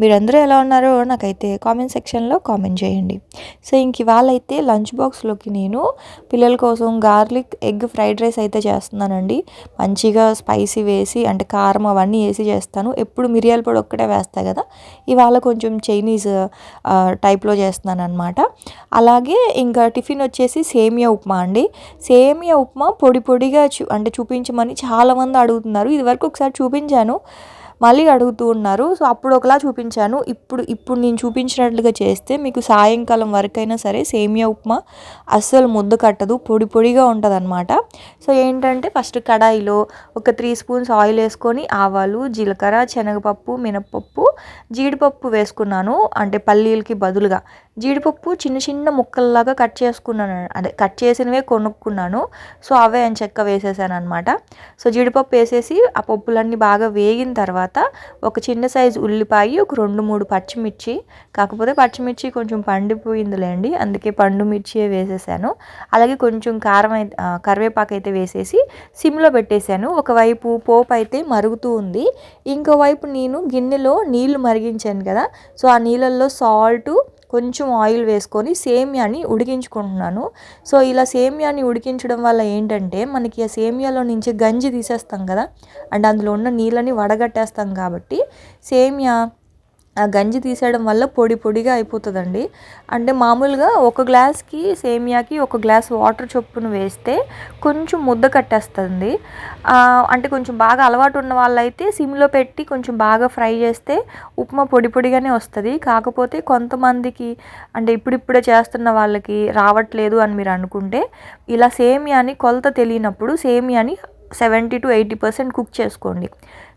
మీరందరూ ఎలా ఉన్నారో నాకైతే కామెంట్ సెక్షన్లో కామెంట్ చేయండి. సో ఇంక ఇవాళ అయితే లంచ్ బాక్స్లోకి నేను పిల్లల కోసం గార్లిక్ ఎగ్ ఫ్రైడ్ రైస్ అయితే చేస్తున్నానండి. మంచిగా స్పైసీ వేసి అంటే కారం అవన్నీ వేసి చేస్తాను. ఎప్పుడు మిరియాల పొడి ఒక్కటే వేస్తాయి కదా ఇవాళ కొంచెం చైనీస్ టైప్లో చేస్తున్నాను అనమాట అలాగే ఇంకా టిఫిన్ వచ్చేసి సేమియా ఉప్మా అండి. సేమియా ఉప్మా పొడి పొడిగా చూ అంటే చూపించమని చాలామంది అడుగుతున్నారు. ఇది వరకు ఒకసారి చూపించాను. మళ్ళీ అడుగుతూ ఉన్నారు. సో అప్పుడు ఒకలా చూపించాను. ఇప్పుడు ఇప్పుడు నేను చూపించినట్లుగా చేస్తే మీకు సాయంకాలం వరకైనా సరే సేమియా ఉప్మా అస్సలు ముద్ద కట్టదు. పొడి పొడిగా ఉంటుంది అనమాట సో ఏంటంటే ఫస్ట్ కడాయిలో ఒక త్రీ స్పూన్స్ ఆయిల్ వేసుకొని ఆవాలు జీలకర్ర శనగపప్పు మినప్పప్పు జీడిపప్పు వేసుకున్నాను. అంటే పల్లీలకి బదులుగా. జీడిపప్పు చిన్న చిన్న ముక్కల్లాగా కట్ చేసుకున్నాను. అదే కట్ చేసినవే కొనుక్కున్నాను. సో అవే అని చెక్క వేసేసాను అనమాట సో జీడిపప్పు వేసేసి ఆ పప్పులన్నీ బాగా వేగిన తర్వాత ఒక చిన్న సైజు ఉల్లిపాయ ఒక రెండు మూడు పచ్చిమిర్చి కాకపోతే పచ్చిమిర్చి కొంచెం పండిపోయిందిలేండి. అందుకే పండు మిర్చి వేసేసాను. అలాగే కొంచెం కారం అయితే కరివేపాకు అయితే వేసేసి సిమ్లో పెట్టేశాను. ఒకవైపు పోపు అయితే మరుగుతూ ఉంది. ఇంకోవైపు నేను గిన్నెలో నీళ్ళు మరిగించాను కదా. సో ఆ నీళ్ళల్లో సాల్ట్ కొంచెం ఆయిల్ వేసుకొని సేమియాని ఉడికించుకుంటున్నాను. సో ఇలా సేమియాని ఉడికించడం వల్ల ఏంటంటే మనకి ఆ సేమియాలో నుంచి గంజి తీసేస్తాం కదా అండ్ అందులో ఉన్న నీళ్ళని వడగట్టేస్తాం కాబట్టి సేమియా ఆ గంజి తీసేయడం వల్ల పొడి పొడిగా అయిపోతుందండి. అంటే మామూలుగా ఒక గ్లాస్కి సేమియాకి ఒక గ్లాస్ వాటర్ చొప్పున వేస్తే కొంచెం ముద్ద కట్టేస్తుంది అంటే కొంచెం బాగా అలవాటు ఉన్న వాళ్ళైతే సిమ్లో పెట్టి కొంచెం బాగా ఫ్రై చేస్తే ఉప్మా పొడి పొడిగానే వస్తుంది. కాకపోతే కొంతమందికి అంటే ఇప్పుడిప్పుడే చేస్తున్న వాళ్ళకి రావట్లేదు అని మీరు అనుకుంటే ఇలా సేమియాని కొలత తెలియనప్పుడు సేమియాని seventy to eighty percent cook చేసుకోండి.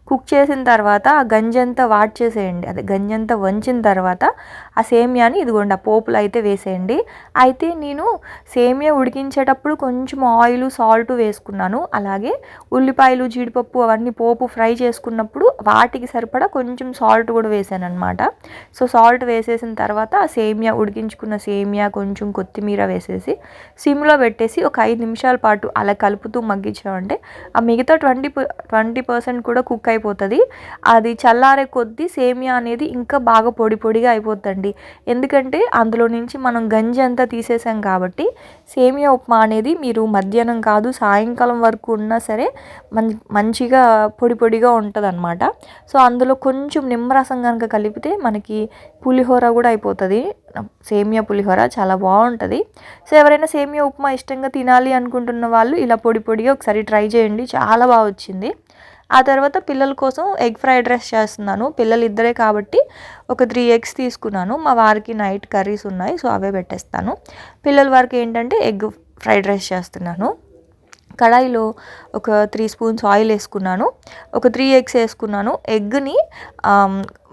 కుక్ చేసిన తర్వాత ఆ గంజంతా వాట్ చేసేయండి. అదే గంజంతా వంచిన తర్వాత ఆ సేమియాని ఇదిగోండి ఆ పోపులు అయితే వేసేయండి. అయితే నేను సేమియా ఉడికించేటప్పుడు కొంచెం ఆయిల్ సాల్ట్ వేసుకున్నాను. అలాగే ఉల్లిపాయలు జీడిపప్పు అవన్నీ పోపు ఫ్రై చేసుకున్నప్పుడు వాటికి సరిపడా కొంచెం సాల్ట్ కూడా వేసాను అనమాట సో సాల్ట్ వేసేసిన తర్వాత ఆ సేమియా ఉడికించుకున్న సేమియా కొంచెం కొత్తిమీర వేసేసి సిమ్లో పెట్టేసి ఒక ఐదు నిమిషాల పాటు అలా కలుపుతూ మగ్గించామంటే ఆ మిగతా ట్వంటీ ట్వంటీ పర్సెంట్ కూడా కుక్ అయిపోతుంది అది చల్లారే కొద్దీ సేమియా అనేది ఇంకా బాగా పొడి పొడిగా అయిపోతుందండి ఎందుకంటే అందులో నుంచి మనం గంజి అంతా తీసేసాం కాబట్టి సేమియా ఉప్మా అనేది మీరు మధ్యాహ్నం కాదు సాయంకాలం వరకు ఉన్నా సరే మంచిగా పొడి పొడిగా ఉంటుంది అనమాట సో అందులో కొంచెం నిమ్మరసం కనుక కలిపితే మనకి పులిహోర కూడా అయిపోతుంది. సేమియా పులిహోర చాలా బాగుంటుంది. సో ఎవరైనా సేమియా ఉప్మా ఇష్టంగా తినాలి అనుకుంటున్న వాళ్ళు ఇలా పొడి పొడిగా ఒకసారి ట్రై చేయండి. చాలా బాగా వచ్చింది. ఆ తర్వాత పిల్లల కోసం ఎగ్ ఫ్రైడ్ రైస్ చేస్తున్నాను. పిల్లలు ఇద్దరే కాబట్టి ఒక త్రీ ఎగ్స్ తీసుకున్నాను. మా వారికి నైట్ కర్రీస్ ఉన్నాయి సో అవే పెట్టేస్తాను. పిల్లల వారికి ఏంటంటే ఎగ్ ఫ్రైడ్ రైస్ చేస్తున్నాను. కడాయిలో ఒక త్రీ స్పూన్స్ ఆయిల్ వేసుకున్నాను. ఒక త్రీ ఎగ్స్ వేసుకున్నాను. ఎగ్ని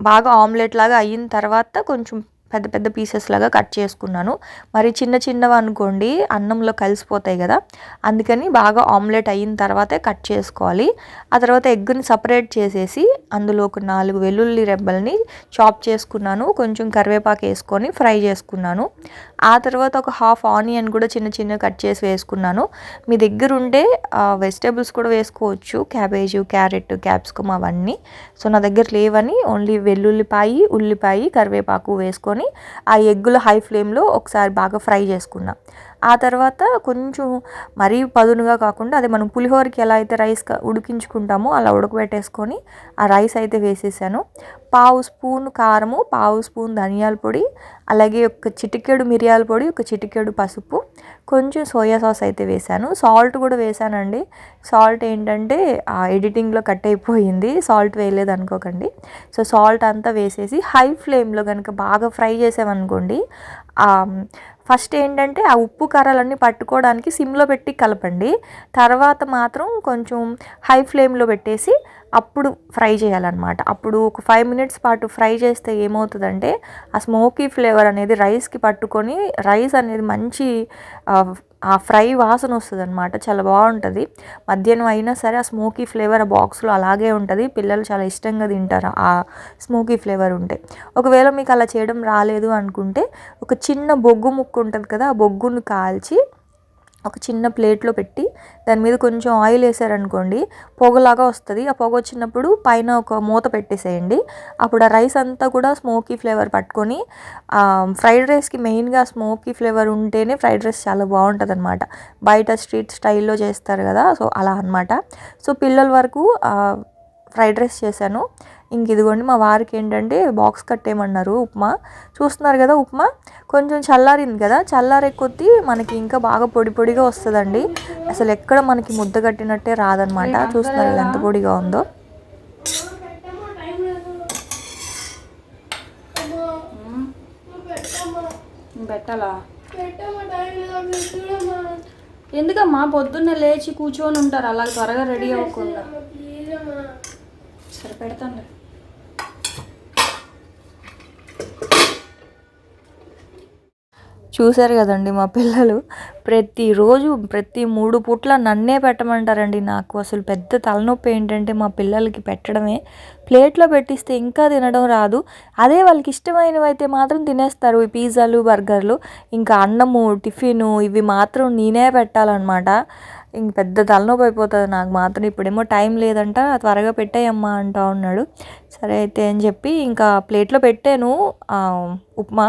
బాగా ఆమ్లెట్ లాగా అయిన తర్వాత కొంచెం పెద్ద పెద్ద పీసెస్ లాగా కట్ చేసుకున్నాను. మరి చిన్న చిన్నవి అనుకోండి అన్నంలో కలిసిపోతాయి కదా. అందుకని బాగా ఆమ్లెట్ అయిన తర్వాతే కట్ చేసుకోవాలి. ఆ తర్వాత ఎగ్ని సపరేట్ చేసేసి అందులో ఒక నాలుగు వెల్లుల్లి రెబ్బల్ని చాప్ చేసుకున్నాను. కొంచెం కరివేపాకు వేసుకొని ఫ్రై చేసుకున్నాను. ఆ తర్వాత ఒక హాఫ్ ఆనియన్ కూడా చిన్న చిన్న కట్ చేసి వేసుకున్నాను. మీ దగ్గర ఉండే వెజిటేబుల్స్ కూడా వేసుకోవచ్చు. క్యాబేజ్ క్యారెట్ క్యాప్సికమ్ అవన్నీ. సో నా దగ్గర లేవని ఓన్లీ వెల్లుల్లిపాయి ఉల్లిపాయ కరివేపాకు వేసుకొని ఆ ఎగ్గులు హై ఫ్లేమ్లో ఒకసారి బాగా ఫ్రై చేసుకున్నాను ఆ తర్వాత కొంచెం మరీ పదునుగా కాకుండా అదే మనం పులిహోరకి ఎలా అయితే రైస్ ఉడికించుకుంటామో అలా ఉడకబెట్టేసుకొని ఆ రైస్ అయితే వేసేసాను. పావు స్పూన్ కారము పావు స్పూన్ ధనియాల పొడి అలాగే ఒక చిటికెడు మిరియాల పొడి ఒక చిటికెడు పసుపు కొంచెం సోయా సాస్ అయితే వేసాను. సాల్ట్ కూడా వేసానండి. సాల్ట్ ఏంటంటే ఆ ఎడిటింగ్లో కట్ అయిపోయింది. సాల్ట్ వేయలేదు అనుకోకండి. సో సాల్ట్ అంతా వేసేసి హై ఫ్లేమ్లో కనుక బాగా ఫ్రై చేసామనుకోండి ఫస్ట్ ఏంటంటే ఆ ఉప్పు కారాలన్నీ పట్టుకోవడానికి సిమ్లో పెట్టి కలపండి. తర్వాత మాత్రం కొంచెం హై ఫ్లేమ్లో పెట్టేసి అప్పుడు ఫ్రై చేయాలన్నమాట. అప్పుడు ఒక ఫైవ్ మినిట్స్ పాటు ఫ్రై చేస్తే ఏమవుతుందంటే ఆ స్మోకీ ఫ్లేవర్ అనేది రైస్కి పట్టుకొని రైస్ అనేది మంచి ఆ ఫ్రై వాసన వస్తుంది అనమాట చాలా బాగుంటుంది. మధ్యాహ్నం అయినా సరే ఆ స్మోకీ ఫ్లేవర్ ఆ బాక్స్లో అలాగే ఉంటుంది. పిల్లలు చాలా ఇష్టంగా తింటారు ఆ స్మోకీ ఫ్లేవర్ ఉంటే. ఒకవేళ మీకు అలా చేయడం రాలేదు అనుకుంటే ఒక చిన్న బొగ్గు ముక్కు ఉంటుంది కదా ఆ బొగ్గును కాల్చి ఒక చిన్న ప్లేట్లో పెట్టి దాని మీద కొంచెం ఆయిల్ వేసారనుకోండి పొగలాగా వస్తుంది. ఆ పొగ వచ్చినప్పుడు పైన ఒక మూత పెట్టేసేయండి. అప్పుడు ఆ రైస్ అంతా కూడా స్మోకీ ఫ్లేవర్ పట్టుకొని ఫ్రైడ్ రైస్కి మెయిన్గా స్మోకీ ఫ్లేవర్ ఉంటేనే ఫ్రైడ్ రైస్ చాలా బాగుంటుంది అనమాట బయట స్ట్రీట్ స్టైల్లో చేస్తారు కదా సో అలా అనమాట సో పిల్లల వరకు ఫ్రైడ్ రైస్ చేశాను. ఇంక ఇదిగోండి మా వారికి ఏంటంటే బాక్స్ కట్టేయమన్నారు ఉప్మా. చూస్తున్నారు కదా ఉప్మా? కొంచెం చల్లారింది కదా? చల్లారే కొద్దీ మనకి ఇంకా బాగా పొడి పొడిగా వస్తుందండి. అసలు ఎక్కడ మనకి ముద్ద కట్టినట్టే రాదనమాట చూస్తున్నారు ఎంత పొడిగా ఉందో. పెట్టాలా? ఎందుకమ్మా? పొద్దున్నే లేచి కూర్చొని ఉంటారు. అలా త్వరగా రెడీ అవ్వకుండా. సరే పెడతాను చూశారు కదండి మా పిల్లలు ప్రతిరోజు ప్రతి మూడు పూట్ల నన్నే పెట్టమంటారండి నాకు. అసలు పెద్ద తలనొప్పి ఏంటంటే మా పిల్లలకి పెట్టడమే. ప్లేట్లో పెట్టిస్తే ఇంకా తినడం రాదు. అదే వాళ్ళకి ఇష్టమైనవి అయితే మాత్రం తినేస్తారు. ఈ పిజ్జాలు బర్గర్లు ఇంకా అన్నము టిఫిను ఇవి మాత్రం నేనే పెట్టాలన్నమాట. ఇంక పెద్ద తలనొప్పి అయిపోతుంది నాకు మాత్రం. ఇప్పుడేమో టైం లేదంట త్వరగా పెట్టేయమ్మా అంటా ఉన్నాడు. సరే అయితే అని చెప్పి ఇంకా ప్లేట్లో పెట్టాను ఉప్మా.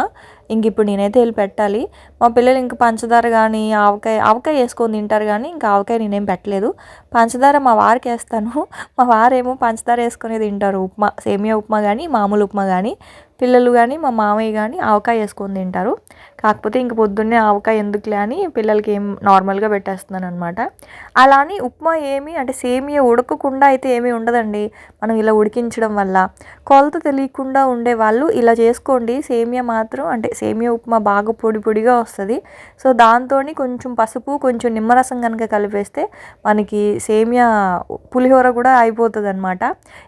ఇంక ఇప్పుడు నేనైతే వెళ్ళి పెట్టాలి. మా పిల్లలు ఇంక పంచదార కానీ ఆవకాయ ఆవకాయ వేసుకొని తింటారు కానీ ఇంకా ఆవకాయ నేనేం పెట్టలేదు. పంచదార మా వారికి వేస్తాను. మా వారేమో పంచదార వేసుకొని తింటారు ఉప్మా సేమియా ఉప్మా కానీ మామూలు ఉప్మా కానీ పిల్లలు కానీ మా మామయ్య కానీ ఆవకాయ వేసుకొని తింటారు. కాకపోతే ఇంక పొద్దున్నే ఆవకాయ ఎందుకులే అని పిల్లలకి ఏం నార్మల్గా పెట్టేస్తున్నాను అనమాట అలా అని ఉప్మా ఏమి అంటే సేమియా ఉడకకుండా అయితే ఏమీ ఉండదండి. మనం ఇలా ఉడికించడం వల్ల. కొలత తెలియకుండా ఉండే వాళ్ళు ఇలా చేసుకోండి. సేమియా మాత్రం అంటే సేమియా ఉప్మా బాగా పొడి పొడిగా వస్తుంది. సో దాంతో కొంచెం పసుపు కొంచెం నిమ్మరసం కనుక కలిపేస్తే మనకి సేమియా పులిహోర కూడా అయిపోతుంది అనమాట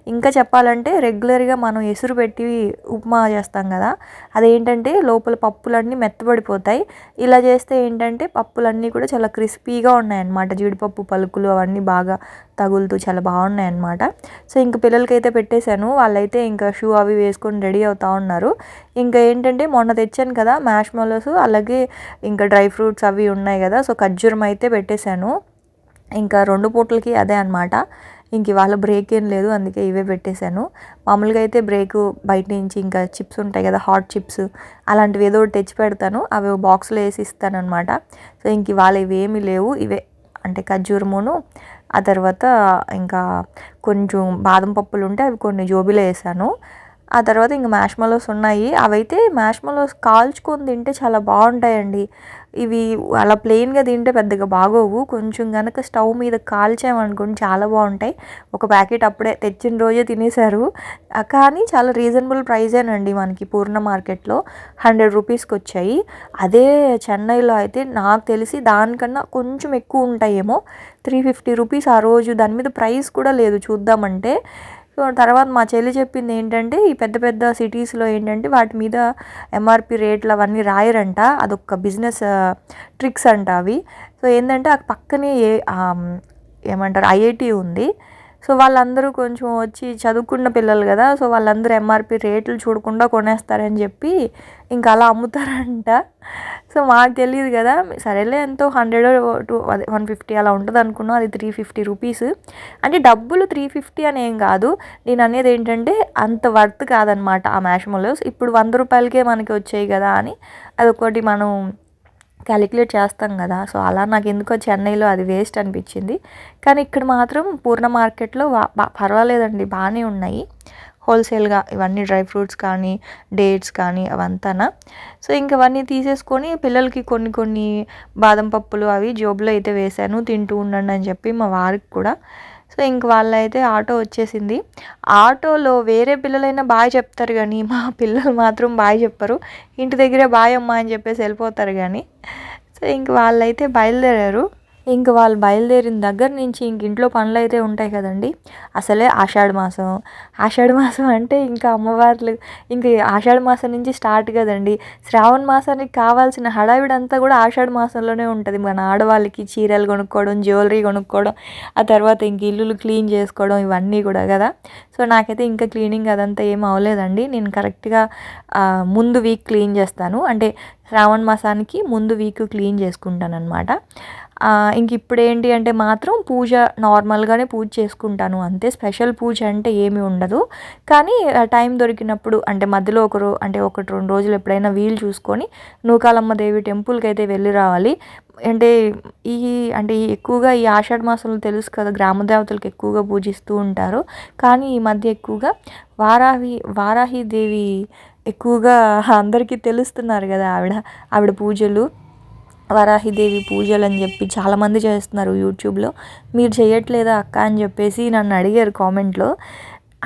ఇంకా చెప్పాలంటే రెగ్యులర్గా మనం ఎసురు పెట్టి ఉప్మా చేస్తాం కదా. అదేంటంటే లోపల పప్పులన్నీ మెత్తబడిపోతాయి. ఇలా చేస్తే ఏంటంటే పప్పులన్నీ కూడా చాలా క్రిస్పీగా ఉన్నాయన్నమాట జీడిపప్పు పలుకులు అవన్నీ బాగా తగులుతూ చాలా బాగున్నాయి అన్నమాట సో ఇంక పిల్లలకైతే పెట్టేశాను. వాళ్ళైతే ఇంకా షూ అవి వేసుకొని రెడీ అవుతూ ఉన్నారు. ఇంకా ఏంటంటే మొన్న తెచ్చాను కదా మ్యాష్ మొలోస్ అలాగే ఇంకా డ్రై ఫ్రూట్స్ అవి ఉన్నాయి కదా సో ఖర్జూరం అయితే పెట్టేశాను. ఇంకా రెండు పూటలకి అదే అనమాట ఇంక ఇవాళ బ్రేక్ ఏం లేదు అందుకే ఇవే పెట్టేశాను. మామూలుగా అయితే బ్రేక్ బయట నుంచి ఇంకా చిప్స్ ఉంటాయి కదా హాట్ చిప్స్ అలాంటివి ఏదో ఒకటి తెచ్చి పెడతాను. అవి బాక్స్లో వేసి ఇస్తాను అనమాట సో ఇంక ఇవాళ ఇవేమీ లేవు. ఇవే అంటే ఖర్జూరమును ఆ తర్వాత ఇంకా కొంచెం బాదం పప్పులు ఉంటే అవి కొన్ని జోబీలో వేసాను. ఆ తర్వాత ఇంకా మ్యాష్మలోస్ ఉన్నాయి. అవైతే మ్యాష్మలోస్ కాల్చుకొని తింటే చాలా బాగుంటాయండి. ఇవి అలా ప్లెయిన్గా తింటే పెద్దగా బాగోవు. కొంచెం కనుక స్టవ్ మీద కాల్చామనుకోండి చాలా బాగుంటాయి. ఒక ప్యాకెట్ అప్పుడే తెచ్చిన రోజే తినేశారు. కానీ చాలా రీజనబుల్ ప్రైజేనండి మనకి పూర్ణ మార్కెట్లో. హండ్రెడ్ రూపీస్కి వచ్చాయి. అదే చెన్నైలో అయితే నాకు తెలిసి దానికన్నా కొంచెం ఎక్కువ ఉంటాయేమో. త్రీ ఫిఫ్టీ రూపీస్ ఆ రోజు. దాని మీద ప్రైస్ కూడా లేదు. చూద్దామంటే సో తర్వాత మా చెల్లి చెప్పింది ఏంటంటే ఈ పెద్ద పెద్ద సిటీస్లో ఏంటంటే వాటి మీద ఎంఆర్పి రేట్లు అవన్నీ రాయరంట. అదొక బిజినెస్ ట్రిక్స్ అంట అవి. సో ఏంటంటే ఆ పక్కనే ఏ ఏమంటారు ఐఐటి ఉంది. సో వాళ్ళందరూ కొంచెం వచ్చి చదువుకున్న పిల్లలు కదా సో వాళ్ళందరూ ఎంఆర్పి రేట్లు చూడకుండా కొనేస్తారని చెప్పి ఇంకా అలా అమ్ముతారంట. సో మాకు తెలియదు కదా సరేలే ఎంతో హండ్రెడ్ టూ అదే వన్ ఫిఫ్టీ అలా ఉంటుంది అనుకున్నాం అది త్రీ ఫిఫ్టీ రూపీస్ అంటే డబ్బులు త్రీ ఫిఫ్టీ అని ఏం కాదు నేను అనేది ఏంటంటే అంత వర్త్ కాదనమాట ఆ మ్యాష్మోలోస్ ఇప్పుడు వంద రూపాయలకే మనకి వచ్చాయి కదా అని అదొకటి మనం క్యాలిక్యులేట్ చేస్తాం కదా. సో అలా నాకు ఎందుకో చెన్నైలో అది వేస్ట్ అనిపించింది. కానీ ఇక్కడ మాత్రం పూర్ణ మార్కెట్లో పర్వాలేదండి. బాగానే ఉన్నాయి. హోల్సేల్గా ఇవన్నీ డ్రై ఫ్రూట్స్ కానీ డేట్స్ కానీ అవంతానా. సో ఇంకవన్నీ తీసేసుకొని పిల్లలకి కొన్ని కొన్ని బాదం పప్పులు అవి జోబులో అయితే వేశాను. తింటూ ఉండండి అని చెప్పి మా వారికి కూడా. సో ఇంక వాళ్ళైతే ఆటో వచ్చేసింది. ఆటోలో వేరే పిల్లలైనా బాయ్ చెప్తారు కానీ మా పిల్లలు మాత్రం బాయ్ చెప్పరు. ఇంటి దగ్గరే బాయ్ అని చెప్పేసి వెళ్ళిపోతారు కానీ. సో ఇంక వాళ్ళైతే బయలుదేరారు. ఇంక వాళ్ళు బయలుదేరిన దగ్గర నుంచి ఇంక ఇంట్లో పనులు అయితే ఉంటాయి కదండి. అసలే ఆషాఢ మాసం. ఆషాఢ మాసం అంటే ఇంకా అమ్మవార్లు ఇంక ఆషాఢ మాసం నుంచి స్టార్ట్ కదండి. శ్రావణ మాసానికి కావాల్సిన హడావిడి అంతా కూడా ఆషాఢ మాసంలోనే ఉంటుంది. మన ఆడవాళ్ళకి చీరలు కొనుక్కోవడం జ్యువెలరీ కొనుక్కోవడం ఆ తర్వాత ఇంక ఇల్లులు క్లీన్ చేసుకోవడం ఇవన్నీ కూడా కదా. సో నాకైతే ఇంకా క్లీనింగ్ అదంతా ఏం అవ్వలేదండి నేను కరెక్ట్గా ముందు వీక్ క్లీన్ చేస్తాను. అంటే శ్రావణ మాసానికి ముందు వీక్ క్లీన్ చేసుకుంటాను అనమాట ఇంక ఇప్పుడు ఏంటి అంటే మాత్రం పూజ నార్మల్గానే పూజ చేసుకుంటాను అంతే. స్పెషల్ పూజ అంటే ఏమీ ఉండదు. కానీ టైం దొరికినప్పుడు అంటే మధ్యలో ఒకరు అంటే ఒకటి రెండు రోజులు ఎప్పుడైనా వీలు చూసుకొని నూకాలమ్మ దేవి టెంపుల్కి అయితే వెళ్ళి రావాలి. అంటే ఈ అంటే ఈ ఎక్కువగా ఈ ఆషాఢ మాసంలో తెలుసు కదా గ్రామ దేవతలకు ఎక్కువగా పూజిస్తూ ఉంటారు. కానీ ఈ మధ్య ఎక్కువగా వారాహి వారాహి దేవి ఎక్కువగా అందరికీ తెలుస్తున్నారు కదా ఆవిడ ఆవిడ పూజలు. వరాహిదేవి పూజలు అని చెప్పి చాలామంది చేస్తున్నారు యూట్యూబ్లో. మీరు చేయట్లేదా అక్క అని చెప్పేసి నన్ను అడిగారు కామెంట్లో.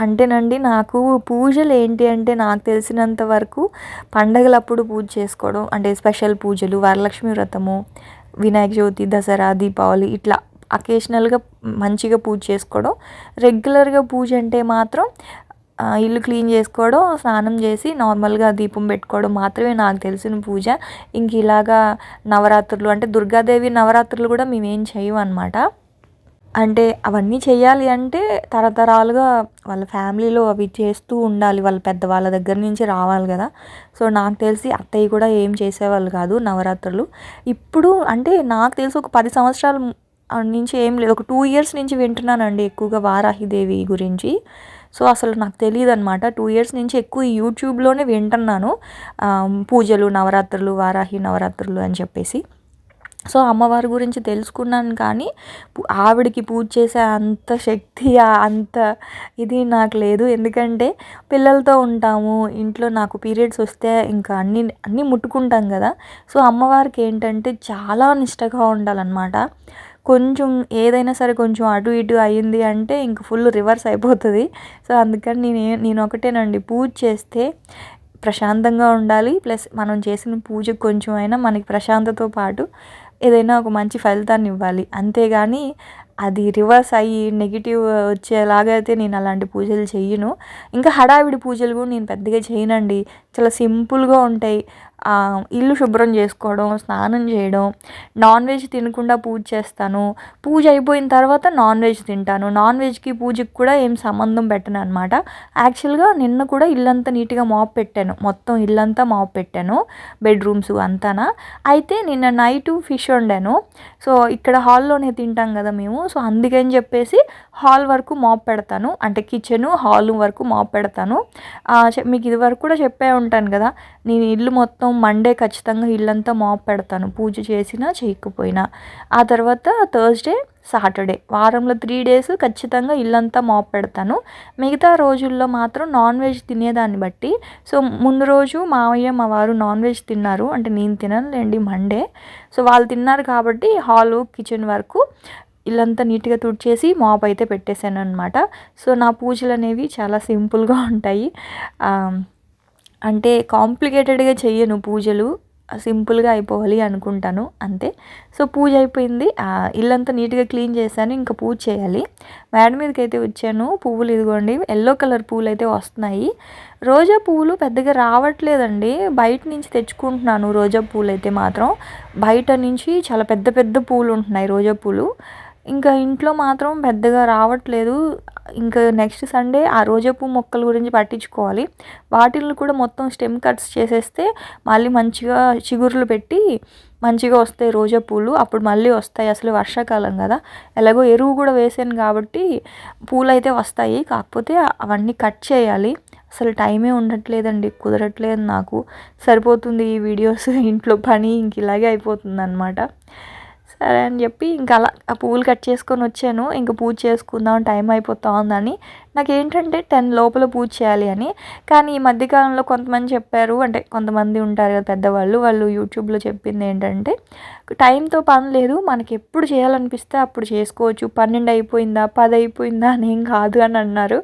అంటేనండి నాకు పూజలు ఏంటి అంటే నాకు తెలిసినంత వరకు పండగలప్పుడు పూజ చేసుకోవడం అంటే స్పెషల్ పూజలు వరలక్ష్మి వ్రతము వినాయక చవితి దసరా దీపావళి ఇట్లా అకేషనల్గా మంచిగా పూజ చేసుకోవడం. రెగ్యులర్గా పూజ అంటే మాత్రం ఇల్లు క్లీన్ చేసుకోవడం స్నానం చేసి నార్మల్గా దీపం పెట్టుకోవడం మాత్రమే నాకు తెలిసిన పూజ. ఇంక ఇలాగా నవరాత్రులు అంటే దుర్గాదేవి నవరాత్రులు కూడా మేమేం చేయము అనమాట అంటే అవన్నీ చేయాలి అంటే తరతరాలుగా వాళ్ళ ఫ్యామిలీలో అవి చేస్తూ ఉండాలి. వాళ్ళ పెద్దవాళ్ళ దగ్గర నుంచి రావాలి కదా. సో నాకు తెలిసి అత్తయ్య కూడా ఏం చేసేవాళ్ళు కాదు నవరాత్రులు. ఇప్పుడు అంటే నాకు తెలిసి ఒక పది సంవత్సరాలు నుంచి ఏం లేదు. ఒక టూ ఇయర్స్ నుంచి వింటున్నానండి ఎక్కువగా వారాహిదేవి గురించి. సో అసలు నాకు తెలియదు అనమాట టూ ఇయర్స్ నుంచి ఎక్కువ యూట్యూబ్లోనే వింటున్నాను. పూజలు నవరాత్రులు వారాహి నవరాత్రులు అని చెప్పేసి. సో అమ్మవారి గురించి తెలుసుకున్నాను కానీ పు- ఆవిడకి పూజ చేసే అంత శక్తి అంత ఇది నాకు లేదు. ఎందుకంటే పిల్లలతో ఉంటాము. ఇంట్లో నాకు పీరియడ్స్ వస్తే ఇంకా అన్ని అన్నీ ముట్టుకుంటాం కదా. సో అమ్మవారికి ఏంటంటే చాలా నిష్టగా ఉండాలన్నమాట. కొంచెం ఏదైనా సరే కొంచెం అటు ఇటు అయ్యింది అంటే ఇంక ఫుల్ రివర్స్ అయిపోతుంది. సో అందుకని నేను నేను ఒకటేనండి. పూజ చేస్తే ప్రశాంతంగా ఉండాలి. ప్లస్ మనం చేసిన పూజకు కొంచెం అయినా మనకి ప్రశాంతతో పాటు ఏదైనా ఒక మంచి ఫలితాన్ని ఇవ్వాలి. అంతేగాని అది రివర్స్ అయ్యి నెగిటివ్ వచ్చేలాగా అయితే నేను అలాంటి పూజలు చెయ్యను. ఇంకా హడావిడి పూజలు కూడా నేను పెద్దగా చేయనండి. చాలా సింపుల్గా ఉంటాయి. ఇల్లు శుభ్రం చేసుకోవడం స్నానం చేయడం నాన్ వెజ్ తినకుండా పూజ చేస్తాను. పూజ అయిపోయిన తర్వాత నాన్ వెజ్ తింటాను. నాన్ వెజ్కి పూజకి కూడా ఏం సంబంధం పెట్టను అనమాట యాక్చువల్గా నిన్న కూడా ఇల్లంతా నీట్గా మాప్ పెట్టాను. మొత్తం ఇల్లంతా మాప్ పెట్టాను. బెడ్రూమ్స్ అంతానా. అయితే నిన్న నైట్ ఫిష్ వండాను. సో ఇక్కడ హాల్లోనే తింటాం కదా మేము. సో అందుకని చెప్పేసి హాల్ వరకు మాప్ పెడతాను. అంటే కిచెను హాల్ వరకు మాప్ పెడతాను. మీకు ఇది వరకు కూడా చెప్పే ఉంటాను కదా. నేను ఇల్లు మొత్తం మండే ఖచ్చితంగా ఇల్లంతా మాప్ పెడతాను. పూజ చేసినా చేయకపోయినా. ఆ తర్వాత థర్స్డే సాటర్డే. వారంలో త్రీ డేస్ ఖచ్చితంగా ఇల్లంతా మాప్ పెడతాను. మిగతా రోజుల్లో మాత్రం నాన్ వెజ్ తినేదాన్ని బట్టి. సో ముందు రోజు మావయ్య మా వారు నాన్ వెజ్ తిన్నారు. అంటే నేను తిననులేండి మండే. సో వాళ్ళు తిన్నారు కాబట్టి హాలు కిచెన్ వరకు ఇల్లంతా నీట్గా తుడిచేసి మాప్ అయితే పెట్టేశాను అనమాట సో నా పూజలు అనేవి చాలా సింపుల్గా ఉంటాయి. అంటే కాంప్లికేటెడ్గా చెయ్యను పూజలు సింపుల్గా అయిపోవాలి అనుకుంటాను అంతే. సో పూజ అయిపోయింది. ఇల్లంతా నీట్గా క్లీన్ చేశాను ఇంకా పూజ చేయాలి. మేడ మీదకి అయితే వచ్చాను పువ్వులు ఇదిగోండి. ఎల్లో కలర్ పువ్వులు అయితే వస్తున్నాయి. రోజా పువ్వులు పెద్దగా రావట్లేదండి. బయట నుంచి తెచ్చుకుంటున్నాను రోజా పూలు అయితే మాత్రం. బయట నుంచి చాలా పెద్ద పెద్ద పూలు ఉంటున్నాయి రోజా పూలు. ఇంకా ఇంట్లో మాత్రం పెద్దగా రావట్లేదు. ఇంకా నెక్స్ట్ సండే ఆ రోజా పువ్వు మొక్కల గురించి పట్టించుకోవాలి. వాటిని కూడా మొత్తం స్టెమ్ కట్స్ చేసేస్తే మళ్ళీ మంచిగా చిగురులు పెట్టి మంచిగా వస్తాయి రోజా పూలు. అప్పుడు మళ్ళీ వస్తాయి అసలు వర్షాకాలం కదా. ఎలాగో ఎరువు కూడా వేసాను కాబట్టి పూలు అయితే వస్తాయి. కాకపోతే అవన్నీ కట్ చేయాలి. అసలు టైమే ఉండట్లేదండి కుదరట్లేదు నాకు. సరిపోతుంది ఈ వీడియోస్. ఇంట్లో పని ఇంక ఇలాగే అయిపోతుంది అనమాట సరే అని చెప్పి ఇంకా అలా ఆ పువ్వులు కట్ చేసుకొని వచ్చాను. ఇంకా పూజ చేసుకుందాం టైం అయిపోతా ఉందని. నాకు ఏంటంటే టెన్ లోపల పూజ చేయాలి అని. కానీ ఈ మధ్యకాలంలో కొంతమంది చెప్పారు అంటే కొంతమంది ఉంటారు కదా పెద్దవాళ్ళు వాళ్ళు యూట్యూబ్లో చెప్పింది ఏంటంటే టైంతో పని లేదు మనకి ఎప్పుడు చేయాలనిపిస్తే అప్పుడు చేసుకోవచ్చు. పన్నెండు అయిపోయిందా పది అయిపోయిందా అని ఏం కాదు అని అన్నారు.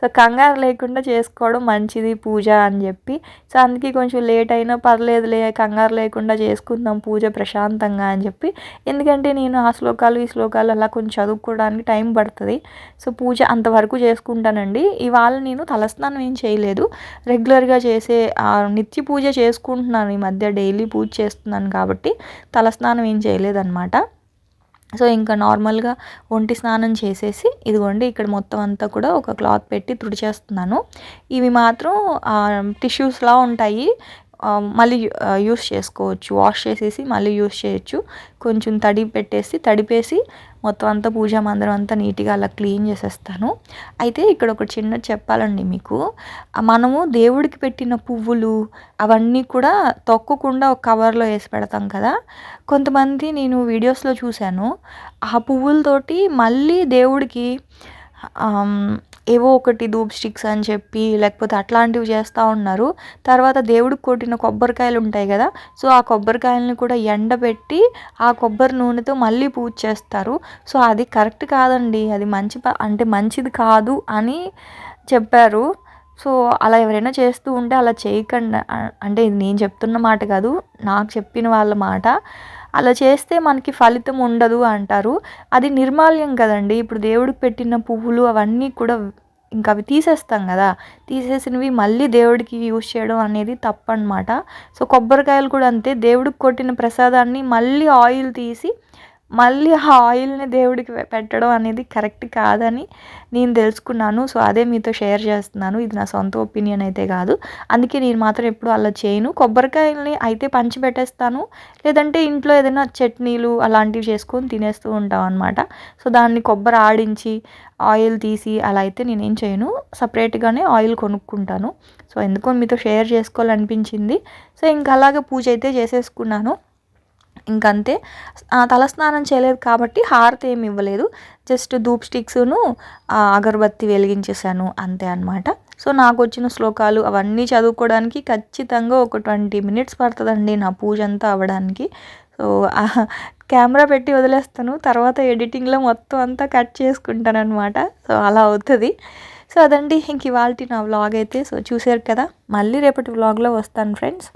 సో కంగారు లేకుండా చేసుకోవడం మంచిది పూజ అని చెప్పి. సో అందుకే కొంచెం లేట్ అయినా పర్లేదులే కంగారు లేకుండా చేసుకుందాం పూజ ప్రశాంతంగా అని చెప్పి. ఎందుకంటే నేను ఆ శ్లోకాలు ఈ శ్లోకాలు అలా కొంచెం చదువుకోవడానికి టైం పడుతుంది. సో పూజ అంతవరకు చేసుకుంటానండి. ఇవాళ నేను తలస్నానం ఏం చేయలేదు. రెగ్యులర్గా చేసే నిత్య పూజ చేసుకుంటున్నాను. ఈ మధ్య డైలీ పూజ చేస్తున్నాను కాబట్టి తలస్నానం ఏం చేయలేదన్నమాట. సో ఇంకా నార్మల్గా ఒంటి స్నానం చేసేసి ఇదిగోండి ఇక్కడ మొత్తం అంతా కూడా ఒక క్లాత్ పెట్టి తుడిచేస్తున్నాను. ఇవి మాత్రం టిష్యూస్లా ఉంటాయి. Um, మళ్ళీ uh, యూస్ చేసుకోవచ్చు. వాష్ చేసేసి మళ్ళీ యూస్ చేయొచ్చు. కొంచెం తడి పెట్టేసి తడిపేసి మొత్తం అంతా పూజా మందిరం అంతా నీట్గా అలా క్లీన్ చేసేస్తాను. అయితే ఇక్కడ ఒక చిన్న చెప్పాలండి మీకు. మనము దేవుడికి పెట్టిన పువ్వులు అవన్నీ కూడా తొక్కకుండా ఒక కవర్లో వేసి పెడతాం కదా. కొంతమంది నేను వీడియోస్లో చూశాను. ఆ పువ్వులతోటి మళ్ళీ దేవుడికి ఏవో ఒకటి ధూప్ స్టిక్స్ అని చెప్పి లేకపోతే అట్లాంటివి చేస్తూ ఉన్నారు. తర్వాత దేవుడికి కొట్టిన కొబ్బరికాయలు ఉంటాయి కదా సో ఆ కొబ్బరికాయలని కూడా ఎండబెట్టి ఆ కొబ్బరి నూనెతో మళ్ళీ పూజ చేస్తారు. సో అది కరెక్ట్ కాదండి అది మంచి అంటే మంచిది కాదు అని చెప్పారు. సో అలా ఎవరైనా చేస్తూ ఉంటే అలా చేయకండి. అంటే ఇది నేను చెప్తున్న మాట కాదు నాకు చెప్పిన వాళ్ళ మాట. అలా చేస్తే మనకి ఫలితం ఉండదు అంటారు. అది నిర్మాల్యం కదండి. ఇప్పుడు దేవుడికి పెట్టిన పువ్వులు అవన్నీ కూడా ఇంకా అవి తీసేస్తాం కదా. తీసేసినవి మళ్ళీ దేవుడికి యూజ్ చేయడం అనేది తప్పనమాట సో కొబ్బరికాయలు కూడా అంతే. దేవుడికి కొట్టిన ప్రసాదాన్ని మళ్ళీ ఆయిల్ తీసి మళ్ళీ ఆ ఆయిల్ని దేవుడికి పెట్టడం అనేది కరెక్ట్ కాదని నేను తెలుసుకున్నాను. సో అదే మీతో షేర్ చేస్తున్నాను. ఇది నా సొంత ఒపీనియన్ అయితే కాదు. అందుకే నేను మాత్రం ఎప్పుడు అలా చేయను. కొబ్బరికాయల్ని అయితే పంచి పెట్టేస్తాను లేదంటే ఇంట్లో ఏదైనా చట్నీలు అలాంటివి చేసుకొని తినేస్తూ ఉంటాం అనమాట సో దాన్ని కొబ్బరి ఆడించి ఆయిల్ తీసి అలా అయితే నేనేం చేయను. సపరేట్గానే ఆయిల్ కొనుక్కుంటాను. సో ఎందుకో మీతో షేర్ చేసుకోవాలనిపించింది. సో ఇంకా అలాగే పూజ అయితే చేసేసుకున్నాను. ఇంకంతే. ఆ, తలస్నానం చేయలేదు కాబట్టి హారతి ఏమి ఇవ్వలేదు. జస్ట్ ధూప్ స్టిక్స్ను అగరబత్తి వెలిగించేసాను అంతే అనమాట సో నాకు వచ్చిన శ్లోకాలు అవన్నీ చదువుకోవడానికి ఖచ్చితంగా ఒక ట్వంటీ మినిట్స్ పడుతుందండి నా పూజ అంతా అవ్వడానికి. సో కెమెరా పెట్టి వదిలేస్తాను. తర్వాత ఎడిటింగ్లో మొత్తం అంతా కట్ చేసుకుంటాను అనమాట సో అలా అవుతుంది. సో అదండి ఇంక ఇవాళ నా వ్లాగ్ అయితే. సో చూసారు కదా? మళ్ళీ రేపటి వ్లాగ్లో వస్తాను ఫ్రెండ్స్.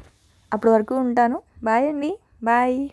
అప్పటి వరకు ఉంటాను. బాయ్ అండి. బాయ్.